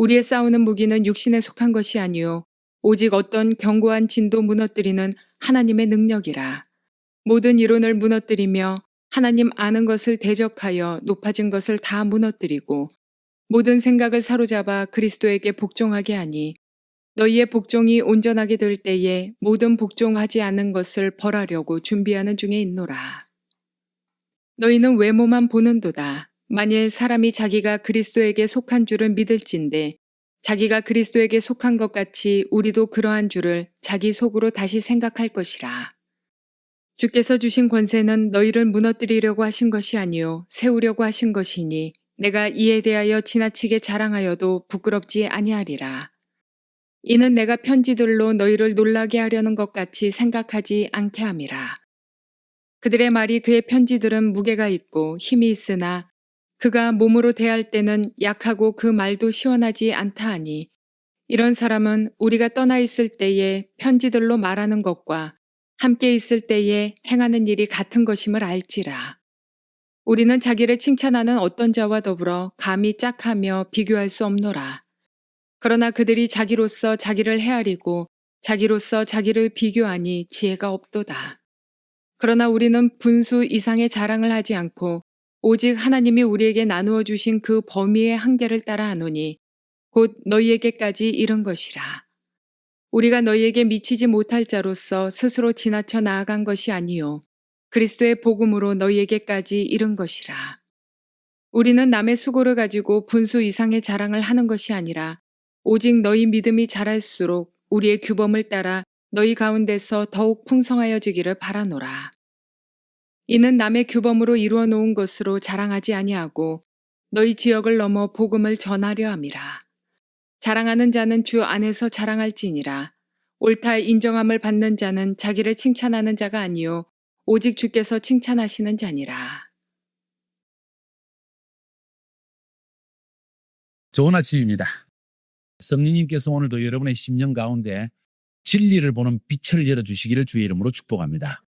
우리의 싸우는 무기는 육신에 속한 것이 아니요 오직 어떤 견고한 진도 무너뜨리는 하나님의 능력이라. 모든 이론을 무너뜨리며 하나님 아는 것을 대적하여 높아진 것을 다 무너뜨리고 모든 생각을 사로잡아 그리스도에게 복종하게 하니 너희의 복종이 온전하게 될 때에 모든 복종하지 않은 것을 벌하려고 준비하는 중에 있노라. 너희는 외모만 보는도다. 만일 사람이 자기가 그리스도에게 속한 줄을 믿을진데 자기가 그리스도에게 속한 것 같이 우리도 그러한 줄을 자기 속으로 다시 생각할 것이라. 주께서 주신 권세는 너희를 무너뜨리려고 하신 것이 아니요 세우려고 하신 것이니 내가 이에 대하여 지나치게 자랑하여도 부끄럽지 아니하리라. 이는 내가 편지들로 너희를 놀라게 하려는 것 같이 생각하지 않게 함이라. 그들의 말이 그의 편지들은 무게가 있고 힘이 있으나 그가 몸으로 대할 때는 약하고 그 말도 시원하지 않다 하니 이런 사람은 우리가 떠나 있을 때에 편지들로 말하는 것과 함께 있을 때에 행하는 일이 같은 것임을 알지라. 우리는 자기를 칭찬하는 어떤 자와 더불어 감히 짝하며 비교할 수 없노라. 그러나 그들이 자기로서 자기를 헤아리고 자기로서 자기를 비교하니 지혜가 없도다. 그러나 우리는 분수 이상의 자랑을 하지 않고 오직 하나님이 우리에게 나누어 주신 그 범위의 한계를 따라 하노니 곧 너희에게까지 이른 것이라. 우리가 너희에게 미치지 못할 자로서 스스로 지나쳐 나아간 것이 아니요 그리스도의 복음으로 너희에게까지 이른 것이라. 우리는 남의 수고를 가지고 분수 이상의 자랑을 하는 것이 아니라 오직 너희 믿음이 자랄수록 우리의 규범을 따라 너희 가운데서 더욱 풍성하여지기를 바라노라. 이는 남의 규범으로 이루어 놓은 것으로 자랑하지 아니하고 너희 지역을 넘어 복음을 전하려 함이라. 자랑하는 자는 주 안에서 자랑할지니라. 옳다 인정함을 받는 자는 자기를 칭찬하는 자가 아니요 오직 주께서 칭찬하시는 자니라. 좋은 아침입니다. 성령님께서 오늘도 여러분의 심령 가운데 진리를 보는 빛을 열어주시기를 주의 이름으로 축복합니다.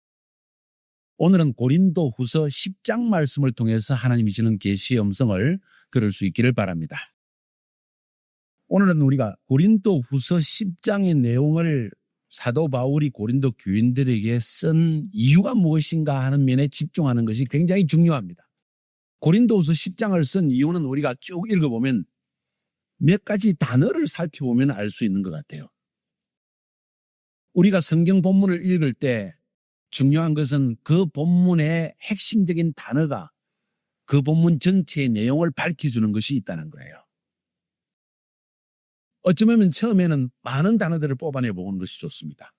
오늘은 고린도 후서 10장 말씀을 통해서 하나님이 주는 계시의 음성을 들을 수 있기를 바랍니다. 오늘은 우리가 고린도 후서 10장의 내용을 사도 바울이 고린도 교인들에게 쓴 이유가 무엇인가 하는 면에 집중하는 것이 굉장히 중요합니다. 고린도 후서 10장을 쓴 이유는 우리가 쭉 읽어보면 몇 가지 단어를 살펴보면 알 수 있는 것 같아요. 우리가 성경 본문을 읽을 때 중요한 것은 그 본문의 핵심적인 단어가 그 본문 전체의 내용을 밝혀주는 것이 있다는 거예요. 어쩌면 처음에는 많은 단어들을 뽑아내 보는 것이 좋습니다.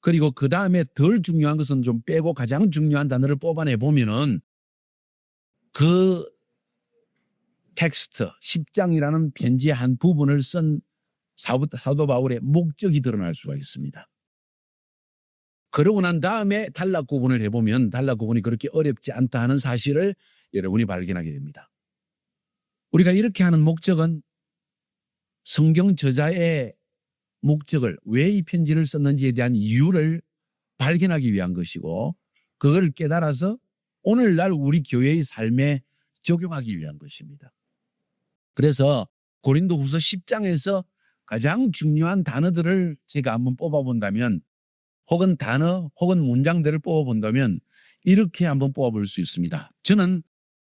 그리고 그 다음에 덜 중요한 것은 좀 빼고 가장 중요한 단어를 뽑아내 보면은 그 텍스트, 10장이라는 편지의 한 부분을 쓴 사도 바울의 목적이 드러날 수가 있습니다. 그러고 난 다음에 단락 구분을 해보면 단락 구분이 그렇게 어렵지 않다 하는 사실을 여러분이 발견하게 됩니다. 우리가 이렇게 하는 목적은 성경 저자의 목적을 왜 이 편지를 썼는지에 대한 이유를 발견하기 위한 것이고 그걸 깨달아서 오늘날 우리 교회의 삶에 적용하기 위한 것입니다. 그래서 고린도 후서 10장에서 가장 중요한 단어들을 제가 한번 뽑아본다면 혹은 단어 혹은 문장들을 뽑아본다면 이렇게 한번 뽑아볼 수 있습니다. 저는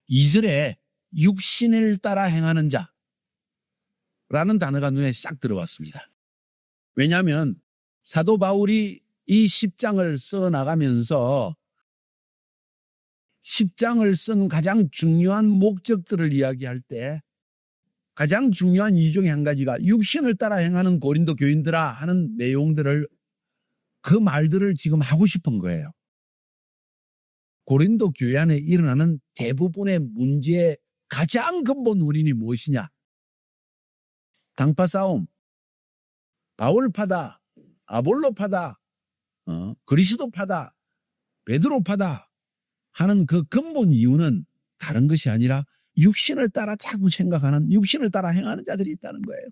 2절에 육신을 따라 행하는 자 라는 단어가 눈에 싹 들어왔습니다. 왜냐하면 사도 바울이 이 10장을 써 나가면서 10장을 쓴 가장 중요한 목적들을 이야기할 때 가장 중요한 이 중에 한 가지가 육신을 따라 행하는 고린도 교인들아 하는 내용들을 그 말들을 지금 하고 싶은 거예요. 고린도 교회 안에 일어나는 대부분의 문제의 가장 근본 원인이 무엇이냐? 당파 싸움, 바울파다, 아볼로파다, 어, 그리스도파다, 베드로파다 하는 그 근본 이유는 다른 것이 아니라 육신을 따라 자꾸 생각하는 육신을 따라 행하는 자들이 있다는 거예요.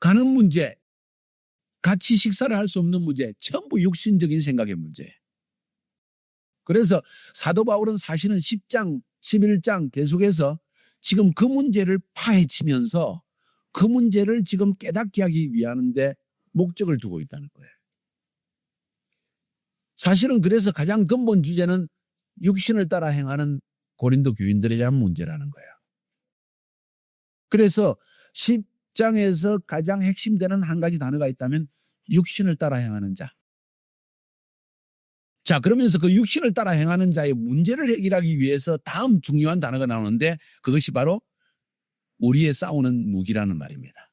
가는 문제, 같이 식사를 할 수 없는 문제, 전부 육신적인 생각의 문제. 그래서 사도 바울은 사실은 10장, 11장 계속해서 지금 그 문제를 파헤치면서 그 문제를 지금 깨닫게 하기 위하는데 목적을 두고 있다는 거예요. 사실은 그래서 가장 근본 주제는 육신을 따라 행하는 고린도 교인들에 대한 문제라는 거예요. 그래서 10 장에서 가장 핵심되는 한 가지 단어가 있다면 육신을 따라 행하는 자. 자, 그러면서 그 육신을 따라 행하는 자의 문제를 해결하기 위해서 다음 중요한 단어가 나오는데 그것이 바로 우리의 싸우는 무기라는 말입니다.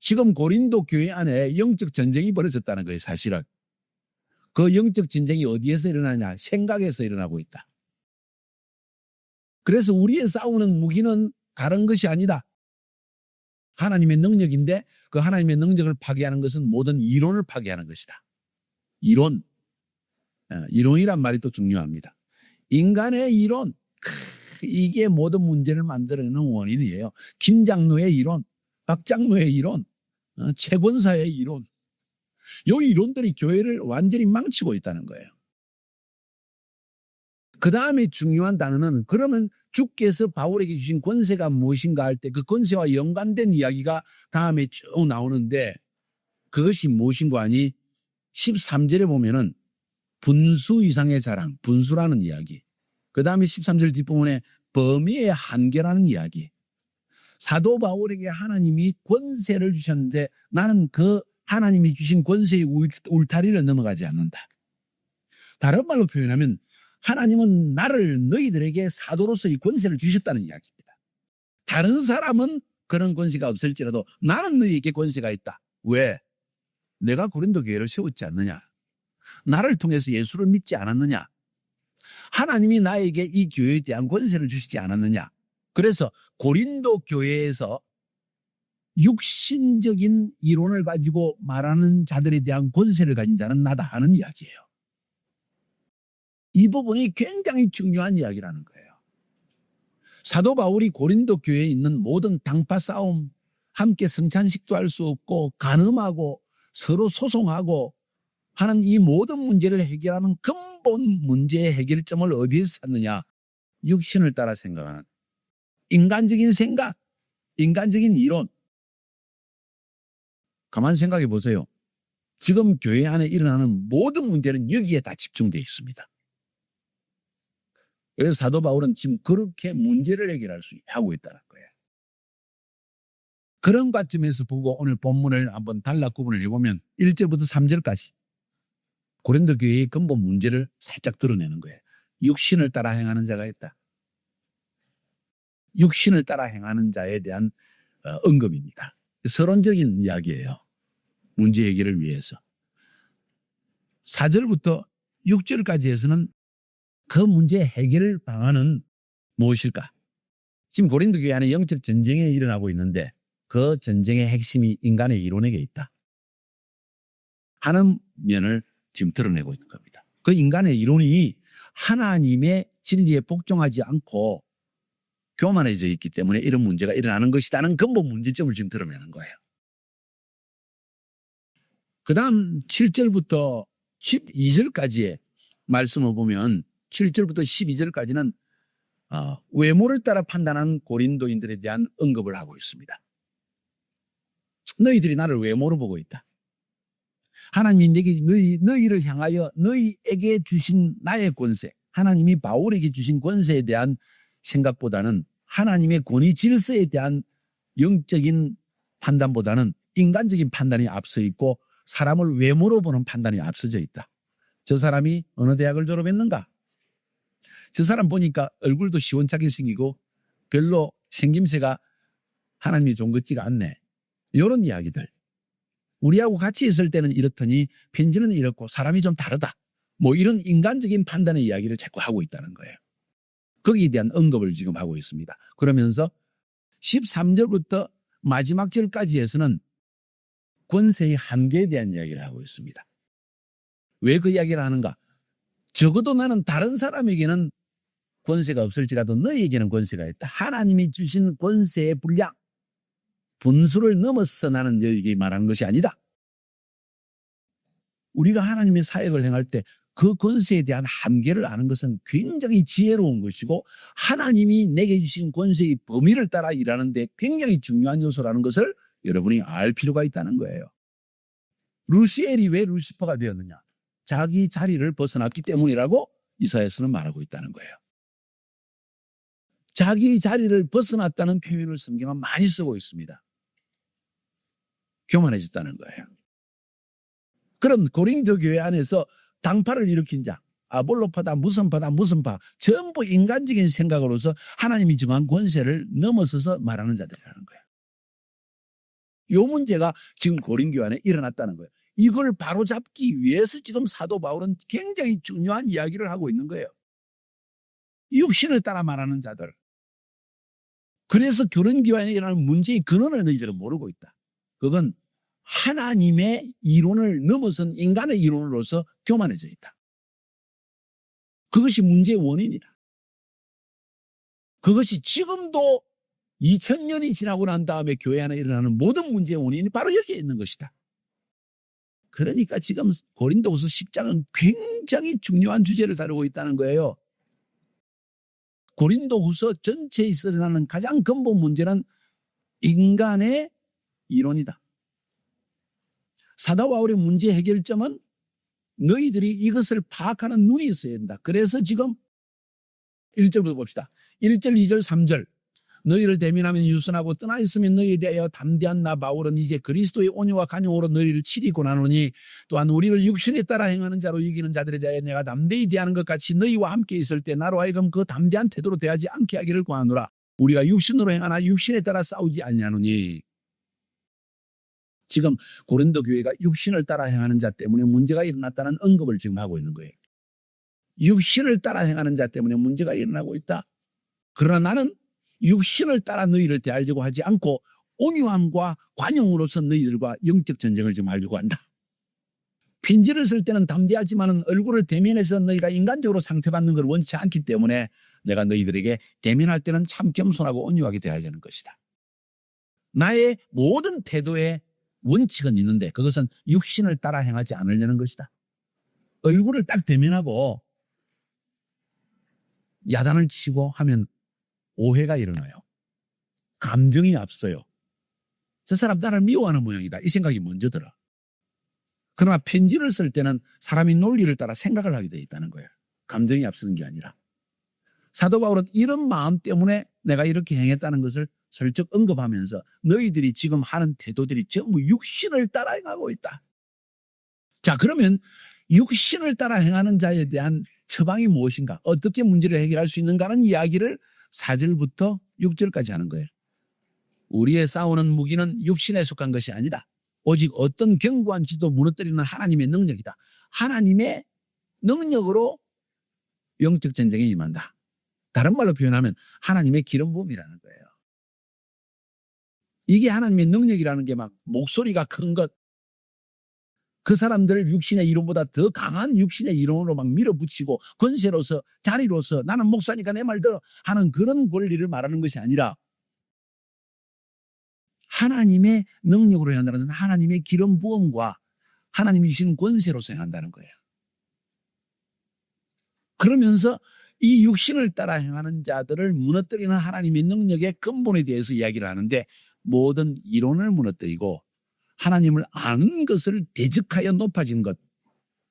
지금 고린도 교회 안에 영적 전쟁이 벌어졌다는 거예요, 사실은. 그 영적 전쟁이 어디에서 일어나냐? 생각에서 일어나고 있다. 그래서 우리의 싸우는 무기는 다른 것이 아니다. 하나님의 능력인데 그 하나님의 능력을 파괴하는 것은 모든 이론을 파괴하는 것이다. 이론. 어, 이론이란 말이 또 중요합니다. 인간의 이론. 크, 이게 모든 문제를 만들어내는 원인이에요. 김 장로의 이론, 박 장로의 이론, 어, 최 권사의 이론. 요 이론들이 교회를 완전히 망치고 있다는 거예요. 그 다음에 중요한 단어는 그러면 주께서 바울에게 주신 권세가 무엇인가 할 때 그 권세와 연관된 이야기가 다음에 쭉 나오는데 그것이 무엇인가 하니 13절에 보면은 분수 이상의 자랑, 분수라는 이야기. 그 다음에 13절 뒷부분에 범위의 한계라는 이야기. 사도 바울에게 하나님이 권세를 주셨는데 나는 그 하나님이 주신 권세의 울- 울타리를 넘어가지 않는다. 다른 말로 표현하면 하나님은 나를 너희들에게 사도로서의 권세를 주셨다는 이야기입니다. 다른 사람은 그런 권세가 없을지라도 나는 너희에게 권세가 있다. 왜? 내가 고린도 교회를 세웠지 않느냐? 나를 통해서 예수를 믿지 않았느냐? 하나님이 나에게 이 교회에 대한 권세를 주시지 않았느냐? 그래서 고린도 교회에서 육신적인 이론을 가지고 말하는 자들에 대한 권세를 가진 자는 나다 하는 이야기예요. 이 부분이 굉장히 중요한 이야기라는 거예요. 사도 바울이 고린도 교회에 있는 모든 당파 싸움, 함께 성찬식도 할 수 없고 간음하고 서로 소송하고 하는 이 모든 문제를 해결하는 근본 문제의 해결점을 어디에서 찾느냐? 육신을 따라 생각하는 인간적인 생각, 인간적인 이론. 가만 생각해 보세요. 지금 교회 안에 일어나는 모든 문제는 여기에 다 집중되어 있습니다. 그래서 사도 바울은 지금 그렇게 문제를 해결할 수 하고 있다는 거예요. 그런 관점에서 보고 오늘 본문을 한번 단락 구분을 해보면 1절부터 3절까지 고린도 교회의 근본 문제를 살짝 드러내는 거예요. 육신을 따라 행하는 자가 있다. 육신을 따라 행하는 자에 대한 어, 언급입니다. 서론적인 이야기예요. 문제 해결을 위해서. 4절부터 6절까지 해서는 그 문제 해결 방안은 무엇일까? 지금 고린도 교회 안에 영적 전쟁이 일어나고 있는데 그 전쟁의 핵심이 인간의 이론에게 있다. 하는 면을 지금 드러내고 있는 겁니다. 그 인간의 이론이 하나님의 진리에 복종하지 않고 교만해져 있기 때문에 이런 문제가 일어나는 것이다는 근본 문제점을 지금 드러내는 거예요. 그 다음 7절부터 12절까지의 말씀을 보면 7절부터 12절까지는 어, 외모를 따라 판단한 고린도인들에 대한 언급을 하고 있습니다. 너희들이 나를 외모로 보고 있다. 하나님이 내게 너희, 너희를 향하여 너희에게 주신 나의 권세, 하나님이 바울에게 주신 권세에 대한 생각보다는 하나님의 권위 질서에 대한 영적인 판단보다는 인간적인 판단이 앞서 있고 사람을 외모로 보는 판단이 앞서져 있다. 저 사람이 어느 대학을 졸업했는가? 저 사람 보니까 얼굴도 시원찮게 생기고 별로 생김새가 하나님이 좋은 것 같지가 않네. 이런 이야기들. 우리하고 같이 있을 때는 이렇더니 편지는 이렇고 사람이 좀 다르다. 뭐 이런 인간적인 판단의 이야기를 자꾸 하고 있다는 거예요. 거기에 대한 언급을 지금 하고 있습니다. 그러면서 13절부터 마지막 절까지 해서는 권세의 한계에 대한 이야기를 하고 있습니다. 왜 그 이야기를 하는가? 적어도 나는 다른 사람에게는 권세가 없을지라도 너희에게는 권세가 있다. 하나님이 주신 권세의 분량, 분수를 넘어서 나는 너희에게 말하는 것이 아니다. 우리가 하나님의 사역을 행할 때 그 권세에 대한 한계를 아는 것은 굉장히 지혜로운 것이고 하나님이 내게 주신 권세의 범위를 따라 일하는데 굉장히 중요한 요소라는 것을 여러분이 알 필요가 있다는 거예요. 루시엘이 왜 루시퍼가 되었느냐? 자기 자리를 벗어났기 때문이라고 이사야서는 말하고 있다는 거예요. 자기 자리를 벗어났다는 표현을 성경은 많이 쓰고 있습니다. 교만해졌다는 거예요. 그럼 고린도 교회 안에서 당파를 일으킨 자, 아볼로파다, 무슨 파다, 무슨 파, 전부 인간적인 생각으로서 하나님이 정한 권세를 넘어서서 말하는 자들이라는 거예요. 요 문제가 지금 고린교 안에 일어났다는 거예요. 이걸 바로잡기 위해서 지금 사도 바울은 굉장히 중요한 이야기를 하고 있는 거예요. 육신을 따라 말하는 자들. 그래서 일어나는 문제의 근원을 너희들은 모르고 있다. 그건 하나님의 이론을 넘어선 인간의 이론으로서 교만해져 있다. 그것이 문제의 원인이다. 그것이 지금도 2000년이 지나고 난 다음에 교회 안에 일어나는 모든 문제의 원인이 바로 여기에 있는 것이다. 그러니까 지금 고린도후서 10장은 굉장히 중요한 주제를 다루고 있다는 거예요. 고린도후서 전체에 일어나는 가장 근본 문제는 인간의 이론이다. 사도 바울의 문제 해결점은 너희들이 이것을 파악하는 눈이 있어야 된다. 그래서 지금 1절부터 봅시다. 1절, 2절, 3절. 너희를 대면하면 유순하고 떠나 있으면 너희에 대하여 담대한 나 바울은 이제 그리스도의 온유와 간용으로 너희를 치리고 나노니 또한 우리를 육신에 따라 행하는 자로 이기는 자들에 대하여 내가 담대히 대하는 것 같이 너희와 함께 있을 때 나로 하여금 그 담대한 태도로 대하지 않게 하기를 구하노라. 우리가 육신으로 행하나 육신에 따라 싸우지 아니하노니 지금 고린도 교회가 육신을 따라 행하는 자 때문에 문제가 일어났다는 언급을 지금 하고 있는 거예요. 육신을 따라 행하는 자 때문에 문제가 일어나고 있다. 그러나 나는 육신을 따라 너희를 대하려고 하지 않고 온유함과 관용으로서 너희들과 영적 전쟁을 지금 하려고 한다. 핀지를 쓸 때는 담대하지만 얼굴을 대면해서 너희가 인간적으로 상처받는 걸 원치 않기 때문에 내가 너희들에게 대면할 때는 참 겸손하고 온유하게 대하려는 것이다. 나의 모든 태도에 원칙은 있는데 그것은 육신을 따라 행하지 않으려는 것이다. 얼굴을 딱 대면하고 야단을 치고 하면 오해가 일어나요. 감정이 앞서요. 저 사람 나를 미워하는 모양이다. 이 생각이 먼저 들어. 그러나 편지를 쓸 때는 사람이 논리를 따라 생각을 하게 돼 있다는 거예요. 감정이 앞서는 게 아니라. 사도 바울은 이런 마음 때문에 내가 이렇게 행했다는 것을 슬쩍 언급하면서 너희들이 지금 하는 태도들이 전부 육신을 따라 행하고 있다. 자, 그러면 육신을 따라 행하는 자에 대한 처방이 무엇인가? 어떻게 문제를 해결할 수 있는가는 이야기를 4절부터 6절까지 하는 거예요. 우리의 싸우는 무기는 육신에 속한 것이 아니다. 오직 어떤 견고한 지도 무너뜨리는 하나님의 능력이다. 하나님의 능력으로 영적 전쟁에 임한다. 다른 말로 표현하면 하나님의 기름 부음이라는 거예요. 이게 하나님의 능력이라는 게 막 목소리가 큰 것. 그 사람들 육신의 이론보다 더 강한 육신의 이론으로 막 밀어붙이고 권세로서 자리로서 나는 목사니까 내말 들어 하는 그런 권리를 말하는 것이 아니라 하나님의 능력으로 행한다는 하나님의 기름 부음과 하나님이 주신 권세로서 행한다는 거예요. 그러면서 이 육신을 따라 행하는 자들을 무너뜨리는 하나님의 능력의 근본에 대해서 이야기를 하는데 모든 이론을 무너뜨리고 하나님을 아는 것을 대적하여 높아진 것.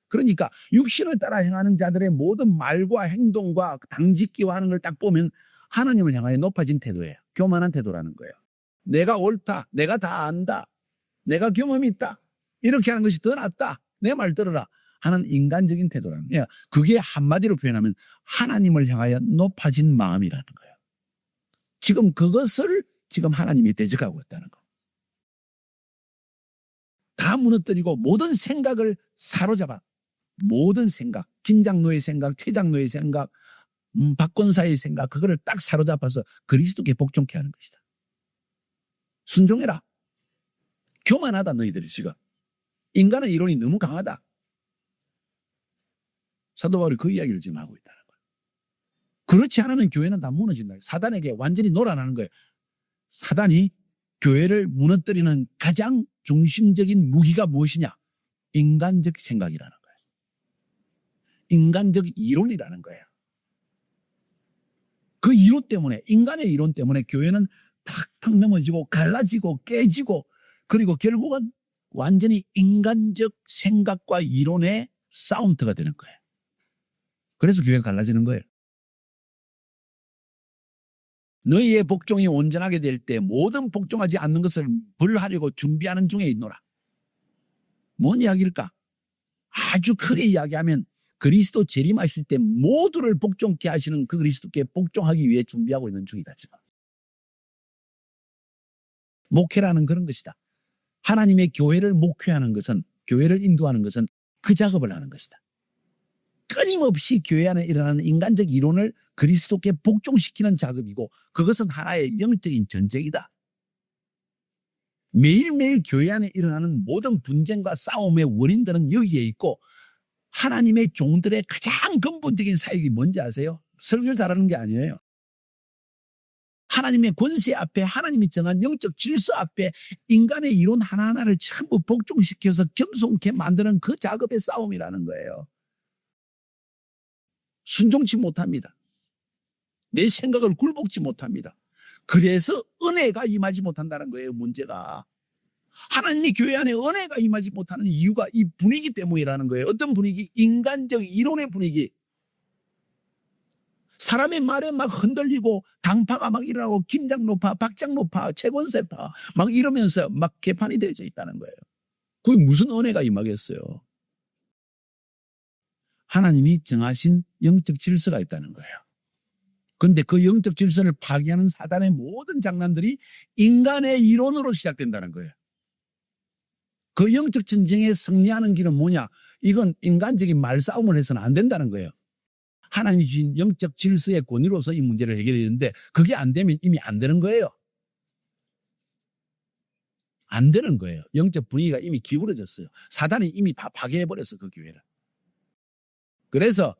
그러니까 육신을 따라 행하는 자들의 모든 말과 행동과 당짓기와 하는 걸 딱 보면 하나님을 향하여 높아진 태도예요. 교만한 태도라는 거예요. 내가 옳다. 내가 다 안다. 내가 경험이 있다. 이렇게 하는 것이 더 낫다. 내 말 들어라. 하는 인간적인 태도라는 거예요. 그게 한마디로 표현하면 하나님을 향하여 높아진 마음이라는 거예요. 지금 그것을 지금 하나님이 대적하고 있다는 거. 다 무너뜨리고 모든 생각을 사로잡아. 모든 생각, 김 장로의 생각, 최 장로의 생각, 음, 박권사의 생각, 그거를 딱 사로잡아서 그리스도께 복종케 하는 것이다. 순종해라. 교만하다 너희들이 지금. 인간의 이론이 너무 강하다. 사도 바울이 그 이야기를 지금 하고 있다는 거예요. 그렇지 않으면 교회는 다 무너진다. 사단에게 완전히 놀아나는 거예요. 사단이 교회를 무너뜨리는 가장 중심적인 무기가 무엇이냐? 인간적 생각이라는 거예요. 인간적 이론이라는 거예요. 그 이론 때문에, 인간의 이론 때문에 교회는 탁탁 넘어지고 갈라지고 깨지고 그리고 결국은 완전히 인간적 생각과 이론의 싸움터가 되는 거예요. 그래서 교회가 갈라지는 거예요. 너희의 복종이 온전하게 될 때 모든 복종하지 않는 것을 벌하려고 준비하는 중에 있노라. 뭔 이야기일까? 아주 크게 이야기하면 그리스도 재림하실 때 모두를 복종케 하시는 그 그리스도께 복종하기 위해 준비하고 있는 중이다. 지금. 목회라는 그런 것이다. 하나님의 교회를 목회하는 것은 교회를 인도하는 것은 그 작업을 하는 것이다. 끊임없이 교회 안에 일어나는 인간적 이론을 그리스도께 복종시키는 작업이고 그것은 하나의 영적인 전쟁이다. 매일매일 교회 안에 일어나는 모든 분쟁과 싸움의 원인들은 여기에 있고 하나님의 종들의 가장 근본적인 사역이 뭔지 아세요? 설교를 잘하는 게 아니에요. 하나님의 권세 앞에 하나님이 정한 영적 질서 앞에 인간의 이론 하나하나를 전부 복종시켜서 겸손케 만드는 그 작업의 싸움이라는 거예요. 순종치 못합니다. 내 생각을 굴복지 못합니다. 그래서 은혜가 임하지 못한다는 거예요, 문제가. 하나님의 교회 안에 은혜가 임하지 못하는 이유가 이 분위기 때문이라는 거예요. 어떤 분위기? 인간적 이론의 분위기. 사람의 말에 막 흔들리고 당파가 막 일어나고 김장노파, 박장노파, 채권세파 막 이러면서 막 개판이 되어져 있다는 거예요. 그게 무슨 은혜가 임하겠어요? 하나님이 정하신 영적 질서가 있다는 거예요. 근데 그 영적 질서를 파괴하는 사단의 모든 장난들이 인간의 이론으로 시작된다는 거예요. 그 영적 전쟁에 승리하는 길은 뭐냐? 이건 인간적인 말싸움을 해서는 안 된다는 거예요. 하나님이 주신 영적 질서의 권위로서 이 문제를 해결해야 되는데 그게 안 되면 이미 안 되는 거예요. 안 되는 거예요. 영적 분위기가 이미 기울어졌어요. 사단이 이미 다 파괴해버렸어, 그 교회를. 그래서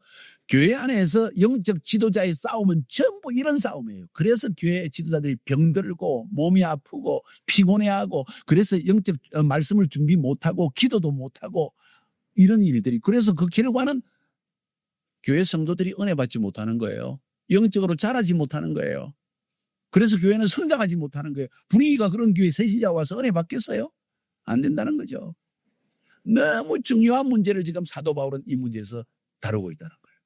교회 안에서 영적 지도자의 싸움은 전부 이런 싸움이에요. 그래서 교회 지도자들이 병들고 몸이 아프고 피곤해하고 그래서 영적 어, 말씀을 준비 못하고 기도도 못하고 이런 일들이 그래서 그 결과는 교회 성도들이 은혜 받지 못하는 거예요. 영적으로 자라지 못하는 거예요. 그래서 교회는 성장하지 못하는 거예요. 분위기가 그런 교회 세시자 와서 은혜 받겠어요? 안 된다는 거죠. 너무 중요한 문제를 지금 사도 바울은 이 문제에서 다루고 있다는 거예요.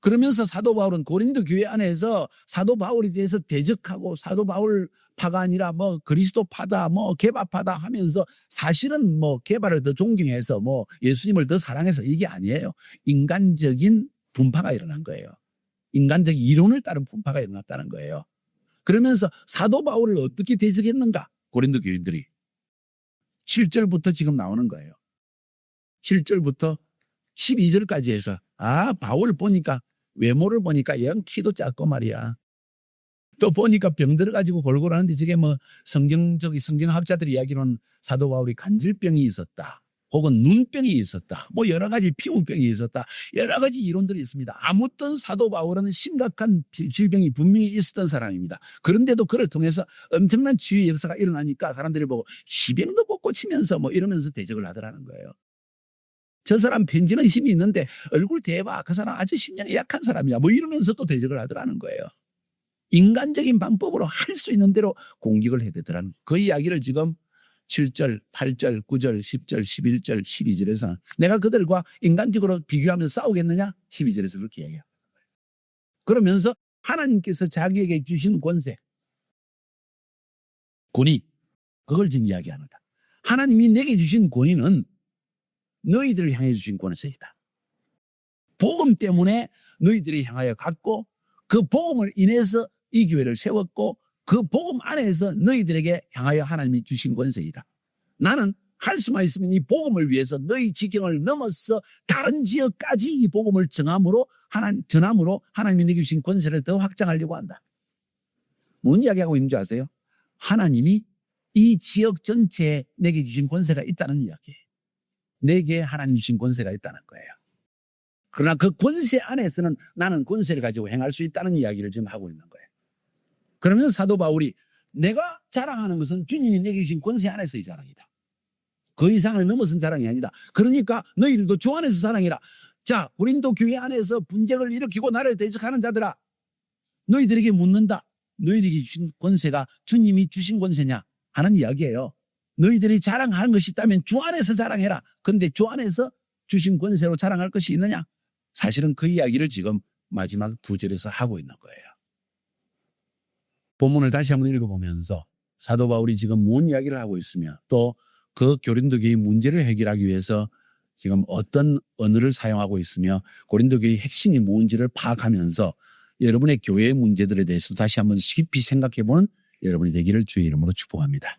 그러면서 사도 바울은 고린도 교회 안에서 사도 바울에 대해서 대적하고 사도 바울 파가 아니라 뭐 그리스도파다 뭐 개바파다 하면서 사실은 뭐 개바를 더 존경해서 뭐 예수님을 더 사랑해서 이게 아니에요. 인간적인 분파가 일어난 거예요. 인간적 이론을 따른 분파가 일어났다는 거예요. 그러면서 사도 바울을 어떻게 대적했는가? 고린도 교인들이 7절부터 지금 나오는 거예요. 7절부터 12절까지 해서 아 바울 보니까 외모를 보니까 영 키도 작고 말이야. 또 보니까 병들어 가지고 골골 하는데 저게 뭐 성경적 성경학자들이 이야기로는 사도 바울이 간질병이 있었다. 혹은 눈병이 있었다. 뭐 여러 가지 피부병이 있었다. 여러 가지 이론들이 있습니다. 아무튼 사도 바울은 심각한 질병이 분명히 있었던 사람입니다. 그런데도 그를 통해서 엄청난 치유의 역사가 일어나니까 사람들이 보고 시병도 못 고치면서 뭐 이러면서 대적을 하더라는 거예요. 저 사람 편지는 힘이 있는데 얼굴 대봐. 그 사람 아주 심장이 약한 사람이야. 뭐 이러면서 또 대적을 하더라는 거예요. 인간적인 방법으로 할 수 있는 대로 공격을 해야 되더라는 그 이야기를 지금 7절, 8절, 9절, 10절, 11절, 12절에서 내가 그들과 인간적으로 비교하면서 싸우겠느냐? 12절에서 그렇게 이야기해요. 그러면서 하나님께서 자기에게 주신 권세, 권위, 그걸 지금 이야기합니다. 하나님이 내게 주신 권위는 너희들을 향해 주신 권세이다. 복음 때문에 너희들이 향하여 갔고 그 복음을 인해서 이 교회를 세웠고 그 복음 안에서 너희들에게 향하여 하나님이 주신 권세이다. 나는 할 수만 있으면 이 복음을 위해서 너희 지경을 넘어서 다른 지역까지 이 복음을 정함으로 하나님 전함으로 하나님이 내게 주신 권세를 더 확장하려고 한다. 뭔 이야기하고 있는 줄 아세요? 하나님이 이 지역 전체에 내게 주신 권세가 있다는 이야기예요. 내게 하나님 주신 권세가 있다는 거예요. 그러나 그 권세 안에서는 나는 권세를 가지고 행할 수 있다는 이야기를 지금 하고 있는 거예요. 그러면 사도 바울이 내가 자랑하는 것은 주님이 내게 주신 권세 안에서의 자랑이다. 그 이상을 넘어선 자랑이 아니다. 그러니까 너희들도 주 안에서 자랑해라. 자, 고린도 교회 안에서 분쟁을 일으키고 나를 대적하는 자들아, 너희들에게 묻는다. 너희들에게 주신 권세가 주님이 주신 권세냐 하는 이야기예요. 너희들이 자랑할 것이 있다면 주 안에서 자랑해라. 근데 주 안에서 주신 권세로 자랑할 것이 있느냐? 사실은 그 이야기를 지금 마지막 두 절에서 하고 있는 거예요. 본문을 다시 한번 읽어보면서 사도 바울이 지금 뭔 이야기를 하고 있으며 또그 고린도 교회 문제를 해결하기 위해서 지금 어떤 언어를 사용하고 있으며 고린도 교회의 핵심이 뭔지를 파악하면서 여러분의 교회의 문제들에 대해서 다시 한번 깊이 생각해 보는 여러분이 되기를 주의 이름으로 축복합니다.